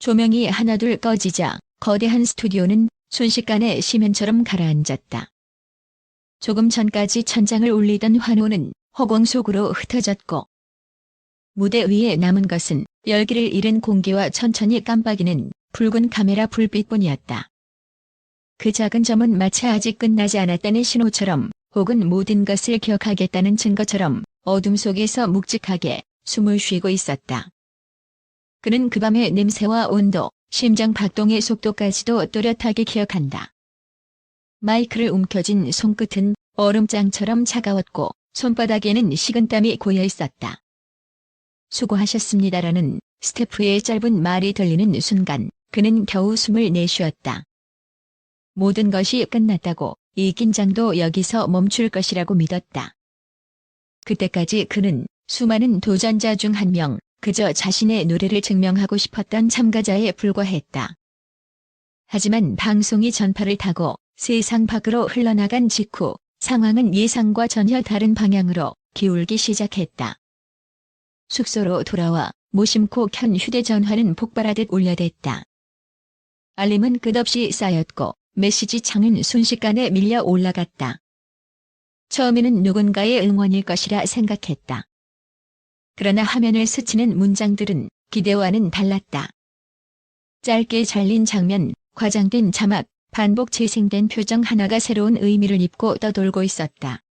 조명이 하나둘 꺼지자 거대한 스튜디오는 순식간에 시멘처럼 가라앉았다. 조금 전까지 천장을 울리던 환호는 허공 속으로 흩어졌고 무대 위에 남은 것은 열기를 잃은 공기와 천천히 깜빡이는 붉은 카메라 불빛뿐이었다. 그 작은 점은 마치 아직 끝나지 않았다는 신호처럼 혹은 모든 것을 기억하겠다는 증거처럼 어둠 속에서 묵직하게 숨을 쉬고 있었다. 그는 그 밤의 냄새와 온도, 심장 박동의 속도까지도 또렷하게 기억한다. 마이크를 움켜쥔 손끝은 얼음장처럼 차가웠고 손바닥에는 식은땀이 고여 있었다. 수고하셨습니다라는 스태프의 짧은 말이 들리는 순간 그는 겨우 숨을 내쉬었다. 모든 것이 끝났다고 이 긴장도 여기서 멈출 것이라고 믿었다. 그때까지 그는 수많은 도전자 중 한 명, 그저 자신의 노래를 증명하고 싶었던 참가자에 불과했다. 하지만 방송이 전파를 타고 세상 밖으로 흘러나간 직후 상황은 예상과 전혀 다른 방향으로 기울기 시작했다. 숙소로 돌아와 무심코 켠 휴대전화는 폭발하듯 울려댔다. 알림은 끝없이 쌓였고 메시지 창은 순식간에 밀려 올라갔다. 처음에는 누군가의 응원일 것이라 생각했다. 그러나 화면을 스치는 문장들은 기대와는 달랐다. 짧게 잘린 장면, 과장된 자막, 반복 재생된 표정 하나가 새로운 의미를 입고 떠돌고 있었다.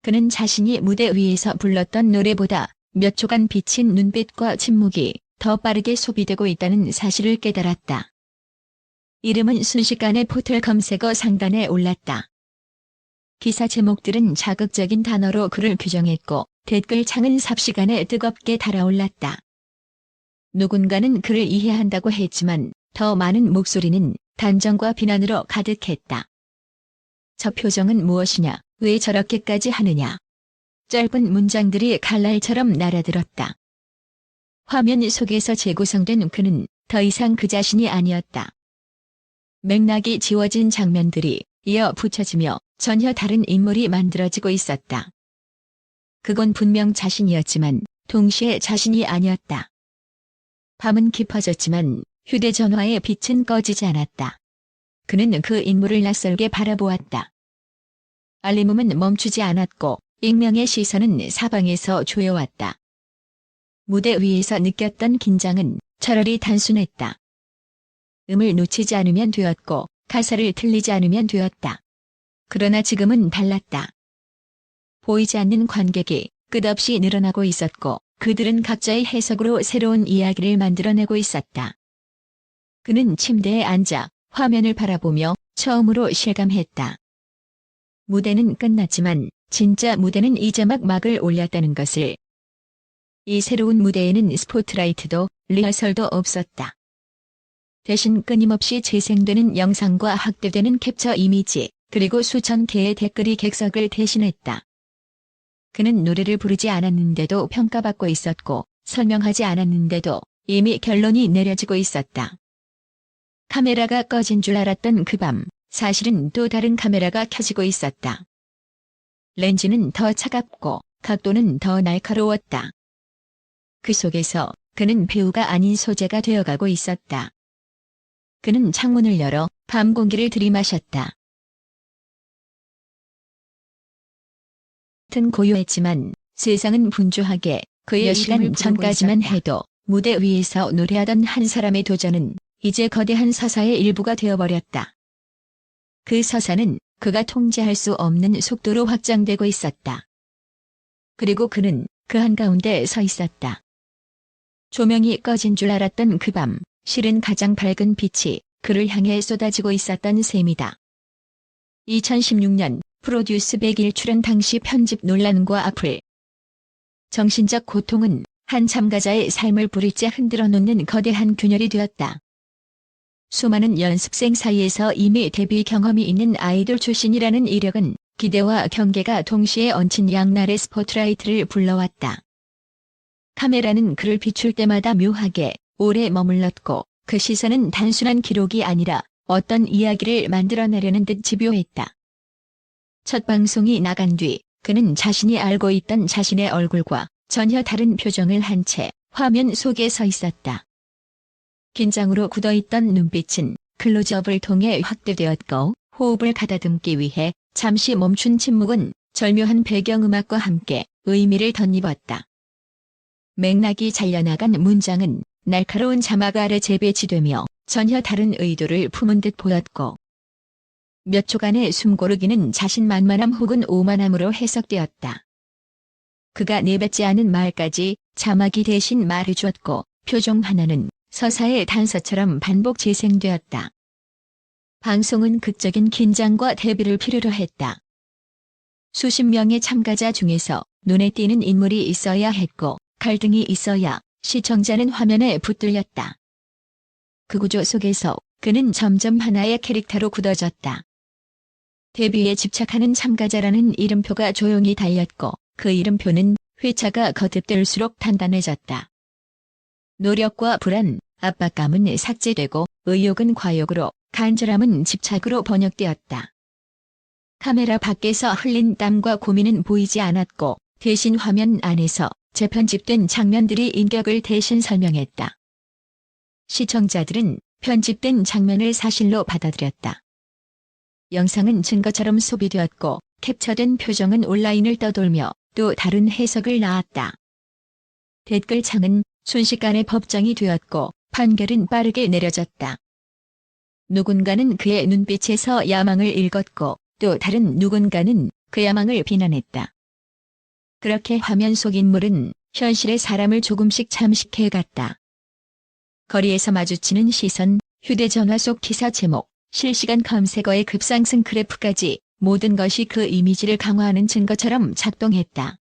그는 자신이 무대 위에서 불렀던 노래보다 몇 초간 비친 눈빛과 침묵이 더 빠르게 소비되고 있다는 사실을 깨달았다. 이름은 순식간에 포털 검색어 상단에 올랐다. 기사 제목들은 자극적인 단어로 글을 규정했고 댓글창은 삽시간에 뜨겁게 달아올랐다. 누군가는 그를 이해한다고 했지만 더 많은 목소리는 단정과 비난으로 가득했다. 저 표정은 무엇이냐, 왜 저렇게까지 하느냐. 짧은 문장들이 칼날처럼 날아들었다. 화면 속에서 재구성된 그는 더 이상 그 자신이 아니었다. 맥락이 지워진 장면들이 이어 붙여지며 전혀 다른 인물이 만들어지고 있었다. 그건 분명 자신이었지만 동시에 자신이 아니었다. 밤은 깊어졌지만 휴대전화의 빛은 꺼지지 않았다. 그는 그 인물을 낯설게 바라보았다. 알림음은 멈추지 않았고 익명의 시선은 사방에서 조여왔다. 무대 위에서 느꼈던 긴장은 차라리 단순했다. 음을 놓치지 않으면 되었고 가사를 틀리지 않으면 되었다. 그러나 지금은 달랐다. 보이지 않는 관객이 끝없이 늘어나고 있었고 그들은 각자의 해석으로 새로운 이야기를 만들어내고 있었다. 그는 침대에 앉아 화면을 바라보며 처음으로 실감했다. 무대는 끝났지만 진짜 무대는 이제 막 막을 올렸다는 것을. 이 새로운 무대에는 스포트라이트도 리허설도 없었다. 대신 끊임없이 재생되는 영상과 확대되는 캡처 이미지, 그리고 수천 개의 댓글이 객석을 대신했다. 그는 노래를 부르지 않았는데도 평가받고 있었고, 설명하지 않았는데도 이미 결론이 내려지고 있었다. 카메라가 꺼진 줄 알았던 그 밤, 사실은 또 다른 카메라가 켜지고 있었다. 렌즈는 더 차갑고 각도는 더 날카로웠다. 그 속에서 그는 배우가 아닌 소재가 되어가고 있었다. 그는 창문을 열어 밤 공기를 들이마셨다. 같은 고요했지만 세상은 분주하게 그의 몇 시간 전까지만. 해도 무대 위에서 노래하던 한 사람의 도전은 이제 거대한 서사의 일부가 되어버렸다. 그 서사는 그가 통제할 수 없는 속도로 확장되고 있었다. 그리고 그는 그 한가운데 서 있었다. 조명이 꺼진 줄 알았던 그 밤, 실은 가장 밝은 빛이 그를 향해 쏟아지고 있었던 셈이다. 2016년 프로듀스 100일 출연 당시 편집 논란과 악플. 정신적 고통은 한 참가자의 삶을 부리째 흔들어 놓는 거대한 균열이 되었다. 수많은 연습생 사이에서 이미 데뷔 경험이 있는 아이돌 출신이라는 이력은 기대와 경계가 동시에 얹힌 양날의 스포트라이트를 불러왔다. 카메라는 그를 비출 때마다 묘하게 오래 머물렀고 그 시선은 단순한 기록이 아니라 어떤 이야기를 만들어내려는 듯 집요했다. 첫 방송이 나간 뒤 그는 자신이 알고 있던 자신의 얼굴과 전혀 다른 표정을 한 채 화면 속에 서 있었다. 긴장으로 굳어있던 눈빛은 클로즈업을 통해 확대되었고 호흡을 가다듬기 위해 잠시 멈춘 침묵은 절묘한 배경음악과 함께 의미를 덧입었다. 맥락이 잘려나간 문장은 날카로운 자막 아래 재배치되며 전혀 다른 의도를 품은 듯 보였고 몇 초간의 숨고르기는 자신만만함 혹은 오만함으로 해석되었다. 그가 내뱉지 않은 말까지 자막이 대신 말해주었고 표정 하나는 서사의 단서처럼 반복 재생되었다. 방송은 극적인 긴장과 대비를 필요로 했다. 수십 명의 참가자 중에서 눈에 띄는 인물이 있어야 했고 갈등이 있어야 시청자는 화면에 붙들렸다. 그 구조 속에서 그는 점점 하나의 캐릭터로 굳어졌다. 데뷔에 집착하는 참가자라는 이름표가 조용히 달렸고 그 이름표는 회차가 거듭될수록 단단해졌다. 노력과 불안, 압박감은 삭제되고 의욕은 과욕으로 간절함은 집착으로 번역되었다. 카메라 밖에서 흘린 땀과 고민은 보이지 않았고 대신 화면 안에서 재편집된 장면들이 인격을 대신 설명했다. 시청자들은 편집된 장면을 사실로 받아들였다. 영상은 증거처럼 소비되었고 캡처된 표정은 온라인을 떠돌며 또 다른 해석을 낳았다. 댓글창은 순식간에 법정이 되었고 판결은 빠르게 내려졌다. 누군가는 그의 눈빛에서 야망을 읽었고 또 다른 누군가는 그 야망을 비난했다. 그렇게 화면 속 인물은 현실의 사람을 조금씩 잠식해 갔다. 거리에서 마주치는 시선, 휴대전화 속 기사 제목, 실시간 검색어의 급상승 그래프까지 모든 것이 그 이미지를 강화하는 증거처럼 작동했다.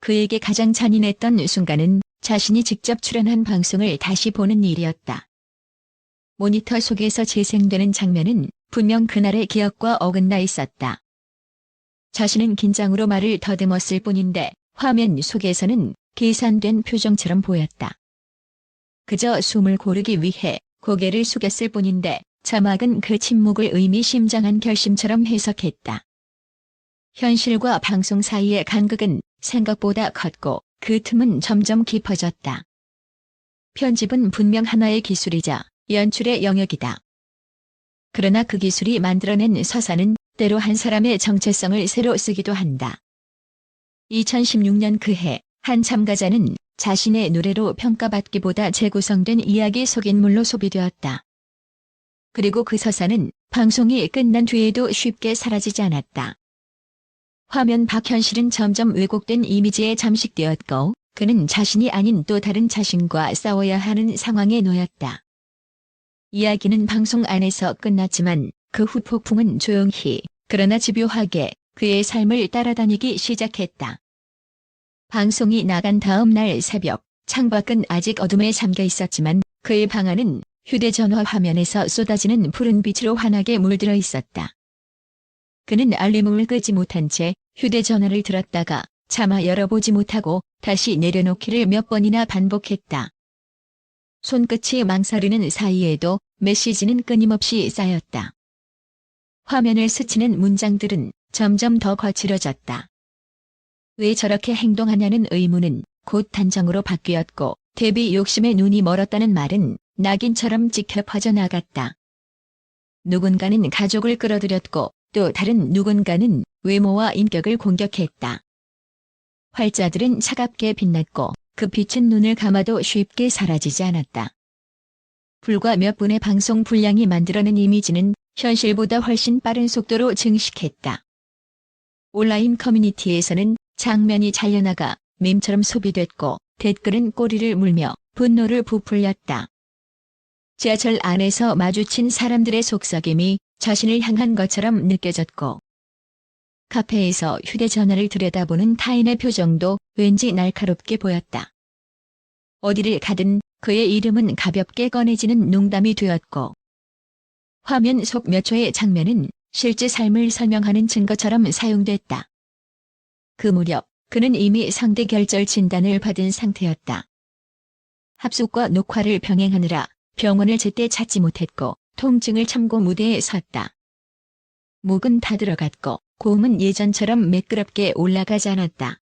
그에게 가장 잔인했던 순간은 자신이 직접 출연한 방송을 다시 보는 일이었다. 모니터 속에서 재생되는 장면은 분명 그날의 기억과 어긋나 있었다. 자신은 긴장으로 말을 더듬었을 뿐인데 화면 속에서는 계산된 표정처럼 보였다. 그저 숨을 고르기 위해 고개를 숙였을 뿐인데 자막은 그 침묵을 의미심장한 결심처럼 해석했다. 현실과 방송 사이의 간극은 생각보다 컸고 그 틈은 점점 깊어졌다. 편집은 분명 하나의 기술이자 연출의 영역이다. 그러나 그 기술이 만들어낸 서사는 때로 한 사람의 정체성을 새로 쓰기도 한다. 2016년 그해 한 참가자는 자신의 노래로 평가받기보다 재구성된 이야기 속인물로 소비되었다. 그리고 그 서사는 방송이 끝난 뒤에도 쉽게 사라지지 않았다. 화면 밖 현실은 점점 왜곡된 이미지에 잠식되었고 그는 자신이 아닌 또 다른 자신과 싸워야 하는 상황에 놓였다. 이야기는 방송 안에서 끝났지만 그 후 폭풍은 조용히 그러나 집요하게 그의 삶을 따라다니기 시작했다. 방송이 나간 다음 날 새벽 창밖은 아직 어둠에 잠겨 있었지만 그의 방 안은 휴대전화 화면에서 쏟아지는 푸른 빛으로 환하게 물들어 있었다. 그는 알림을 끄지 못한 채 휴대전화를 들었다가 차마 열어보지 못하고 다시 내려놓기를 몇 번이나 반복했다. 손끝이 망설이는 사이에도 메시지는 끊임없이 쌓였다. 화면을 스치는 문장들은 점점 더 거칠어졌다. 왜 저렇게 행동하냐는 의문은 곧 단정으로 바뀌었고 데뷔 욕심에 눈이 멀었다는 말은 낙인처럼 찍혀 퍼져나갔다. 누군가는 가족을 끌어들였고 또 다른 누군가는 외모와 인격을 공격했다. 활자들은 차갑게 빛났고 그 빛은 눈을 감아도 쉽게 사라지지 않았다. 불과 몇 분의 방송 분량이 만들어낸 이미지는 현실보다 훨씬 빠른 속도로 증식했다. 온라인 커뮤니티에서는 장면이 잘려나가 밈처럼 소비됐고 댓글은 꼬리를 물며 분노를 부풀렸다. 지하철 안에서 마주친 사람들의 속삭임이 자신을 향한 것처럼 느껴졌고 카페에서 휴대전화를 들여다보는 타인의 표정도 왠지 날카롭게 보였다. 어디를 가든 그의 이름은 가볍게 꺼내지는 농담이 되었고 화면 속 몇 초의 장면은 실제 삶을 설명하는 증거처럼 사용됐다. 그 무렵 그는 이미 상대 결절 진단을 받은 상태였다. 합숙과 녹화를 병행하느라 병원을 제때 찾지 못했고 통증을 참고 무대에 섰다. 목은 다 들어갔고 고음은 예전처럼 매끄럽게 올라가지 않았다.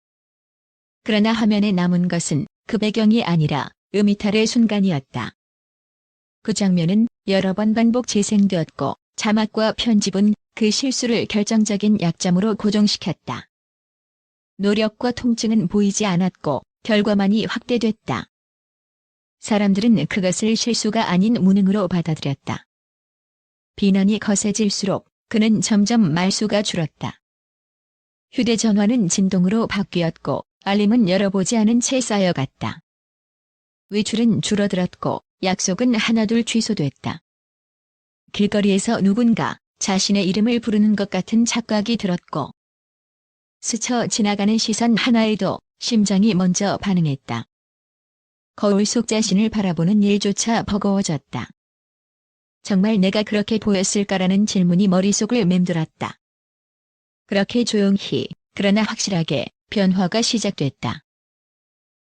그러나 화면에 남은 것은 그 배경이 아니라 음이탈의 순간이었다. 그 장면은 여러 번 반복 재생되었고 자막과 편집은 그 실수를 결정적인 약점으로 고정시켰다. 노력과 통증은 보이지 않았고 결과만이 확대됐다. 사람들은 그것을 실수가 아닌 무능으로 받아들였다. 비난이 거세질수록 그는 점점 말수가 줄었다. 휴대전화는 진동으로 바뀌었고 알림은 열어보지 않은 채 쌓여갔다. 외출은 줄어들었고 약속은 하나둘 취소됐다. 길거리에서 누군가 자신의 이름을 부르는 것 같은 착각이 들었고 스쳐 지나가는 시선 하나에도 심장이 먼저 반응했다. 거울 속 자신을 바라보는 일조차 버거워졌다. 정말 내가 그렇게 보였을까라는 질문이 머릿속을 맴돌았다. 그렇게 조용히, 그러나 확실하게 변화가 시작됐다.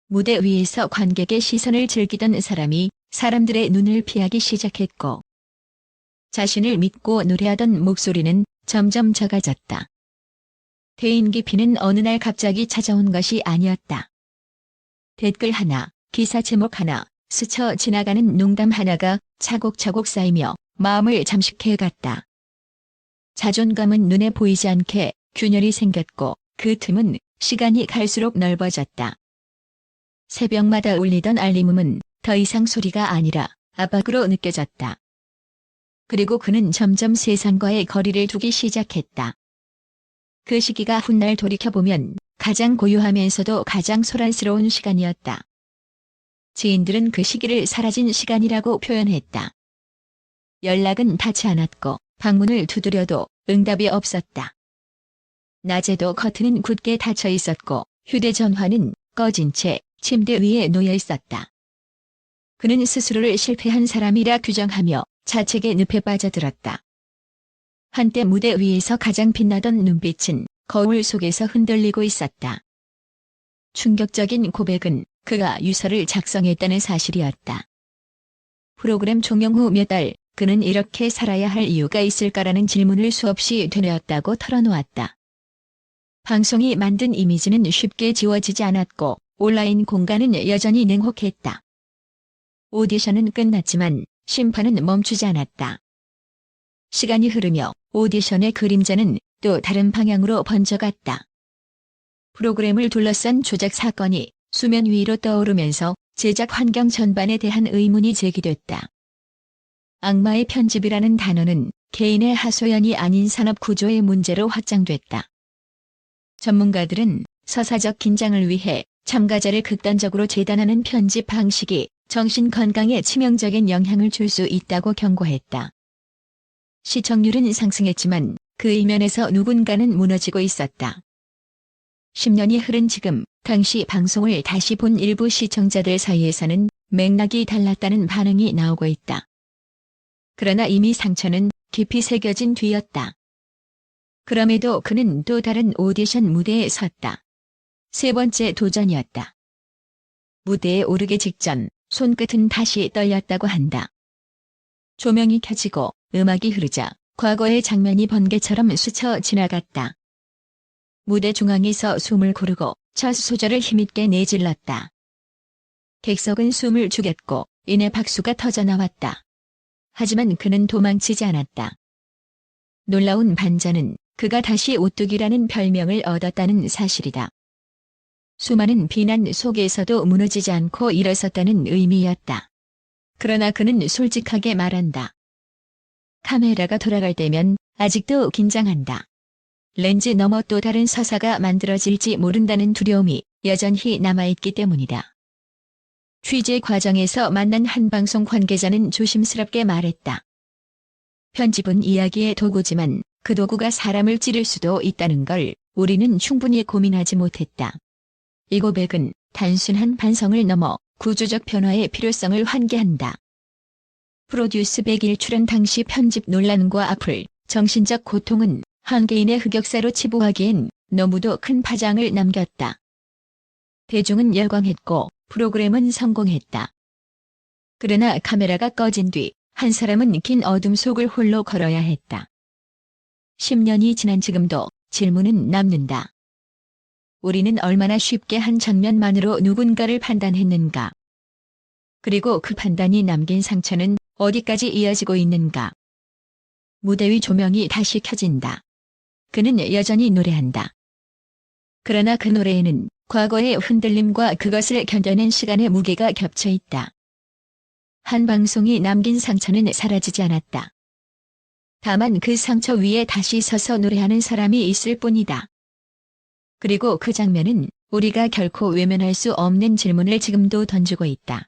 무대 위에서 관객의 시선을 즐기던 사람이 사람들의 눈을 피하기 시작했고, 자신을 믿고 노래하던 목소리는 점점 작아졌다. 대인 기피는 어느 날 갑자기 찾아온 것이 아니었다. 댓글 하나, 기사 제목 하나, 스쳐 지나가는 농담 하나가 차곡차곡 쌓이며 마음을 잠식해 갔다. 자존감은 눈에 보이지 않게 균열이 생겼고 그 틈은 시간이 갈수록 넓어졌다. 새벽마다 울리던 알림음은 더 이상 소리가 아니라 압박으로 느껴졌다. 그리고 그는 점점 세상과의 거리를 두기 시작했다. 그 시기가 훗날 돌이켜보면 가장 고요하면서도 가장 소란스러운 시간이었다. 지인들은 그 시기를 사라진 시간이라고 표현했다. 연락은 닿지 않았고 방문을 두드려도 응답이 없었다. 낮에도 커튼은 굳게 닫혀 있었고 휴대전화는 꺼진 채 침대 위에 놓여 있었다. 그는 스스로를 실패한 사람이라 규정하며 자책의 늪에 빠져들었다. 한때 무대 위에서 가장 빛나던 눈빛은 거울 속에서 흔들리고 있었다. 충격적인 고백은 그가 유서를 작성했다는 사실이었다. 프로그램 종영 후 몇 달, 그는 이렇게 살아야 할 이유가 있을까라는 질문을 수없이 되뇌었다고 털어놓았다. 방송이 만든 이미지는 쉽게 지워지지 않았고 온라인 공간은 여전히 냉혹했다. 오디션은 끝났지만 심판은 멈추지 않았다. 시간이 흐르며 오디션의 그림자는 또 다른 방향으로 번져갔다. 프로그램을 둘러싼 조작 사건이 수면 위로 떠오르면서 제작 환경 전반에 대한 의문이 제기됐다. 악마의 편집이라는 단어는 개인의 하소연이 아닌 산업 구조의 문제로 확장됐다. 전문가들은 서사적 긴장을 위해 참가자를 극단적으로 재단하는 편집 방식이 정신 건강에 치명적인 영향을 줄 수 있다고 경고했다. 시청률은 상승했지만 그 이면에서 누군가는 무너지고 있었다. 10년이 흐른 지금 당시 방송을 다시 본 일부 시청자들 사이에서는 맥락이 달랐다는 반응이 나오고 있다. 그러나 이미 상처는 깊이 새겨진 뒤였다. 그럼에도 그는 또 다른 오디션 무대에 섰다. 세 번째 도전이었다. 무대에 오르기 직전 손끝은 다시 떨렸다고 한다. 조명이 켜지고 음악이 흐르자 과거의 장면이 번개처럼 스쳐 지나갔다. 무대 중앙에서 숨을 고르고 첫 소절을 힘있게 내질렀다. 객석은 숨을 죽였고 이내 박수가 터져 나왔다. 하지만 그는 도망치지 않았다. 놀라운 반전은 그가 다시 오뚜기라는 별명을 얻었다는 사실이다. 수많은 비난 속에서도 무너지지 않고 일어섰다는 의미였다. 그러나 그는 솔직하게 말한다. 카메라가 돌아갈 때면 아직도 긴장한다. 렌즈 너머 또 다른 서사가 만들어질지 모른다는 두려움이 여전히 남아있기 때문이다. 취재 과정에서 만난 한 방송 관계자는 조심스럽게 말했다. 편집은 이야기의 도구지만 그 도구가 사람을 찌를 수도 있다는 걸 우리는 충분히 고민하지 못했다. 이 고백은 단순한 반성을 넘어 구조적 변화의 필요성을 환기한다. 프로듀스 100일 출연 당시 편집 논란과 악플, 정신적 고통은 한 개인의 흑역사로 치부하기엔 너무도 큰 파장을 남겼다. 대중은 열광했고 프로그램은 성공했다. 그러나 카메라가 꺼진 뒤 한 사람은 긴 어둠 속을 홀로 걸어야 했다. 10년이 지난 지금도 질문은 남는다. 우리는 얼마나 쉽게 한 장면만으로 누군가를 판단했는가. 그리고 그 판단이 남긴 상처는 어디까지 이어지고 있는가? 무대 위 조명이 다시 켜진다. 그는 여전히 노래한다. 그러나 그 노래에는 과거의 흔들림과 그것을 견뎌낸 시간의 무게가 겹쳐 있다. 한 방송이 남긴 상처는 사라지지 않았다. 다만 그 상처 위에 다시 서서 노래하는 사람이 있을 뿐이다. 그리고 그 장면은 우리가 결코 외면할 수 없는 질문을 지금도 던지고 있다.